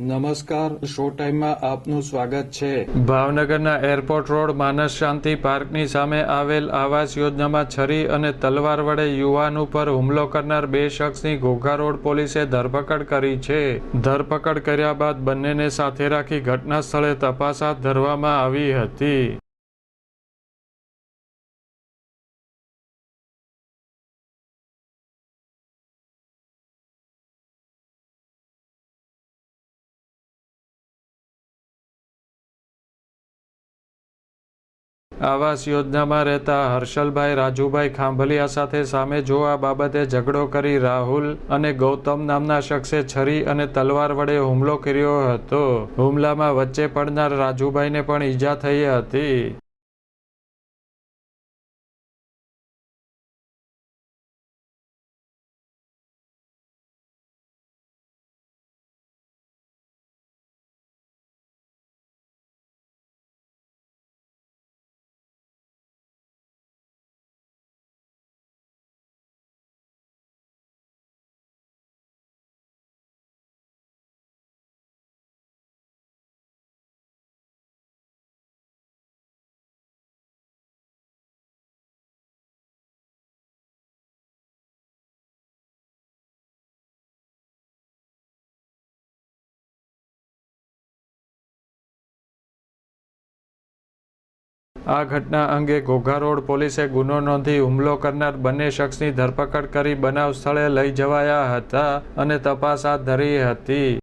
નમસ્કાર, શો ટાઈમમાં આપનું સ્વાગત છે. ભાવનગરના એરપોર્ટ રોડ માનસ શાંતિ પાર્કની સામે આવેલ આવાસ યોજનામાં છરી અને તલવાર વડે યુવાન ઉપર હુમલો કરનાર બે શખ્સની ઘોઘા રોડ પોલીસે ધરપકડ કરી છે. ધરપકડ કર્યા બાદ બંનેને સાથે રાખી ઘટના સ્થળે તપાસ હાથ ધરવામાં આવી હતી. આવાસ યોજનામાં રહેતા હર્ષલભાઈ, રાજુભાઈ ખાંભલિયા સાથે સામે જોવા બાબતે ઝઘડો કરી રાહુલ અને ગૌતમ નામના શખ્સે છરી અને તલવાર વડે હુમલો કર્યો હતો. હુમલામાં વચ્ચે પડનાર રાજુભાઈને પણ ઈજા થઈ હતી. આ ઘટના અંગે ઘોઘા રોડ પોલીસે ગુનો નોંધી હુમલો કરનાર બંને શખ્સની ધરપકડ કરી બનાવ સ્થળે લઈ જવાયા હતા અને તપાસ હાથ ધરી હતી.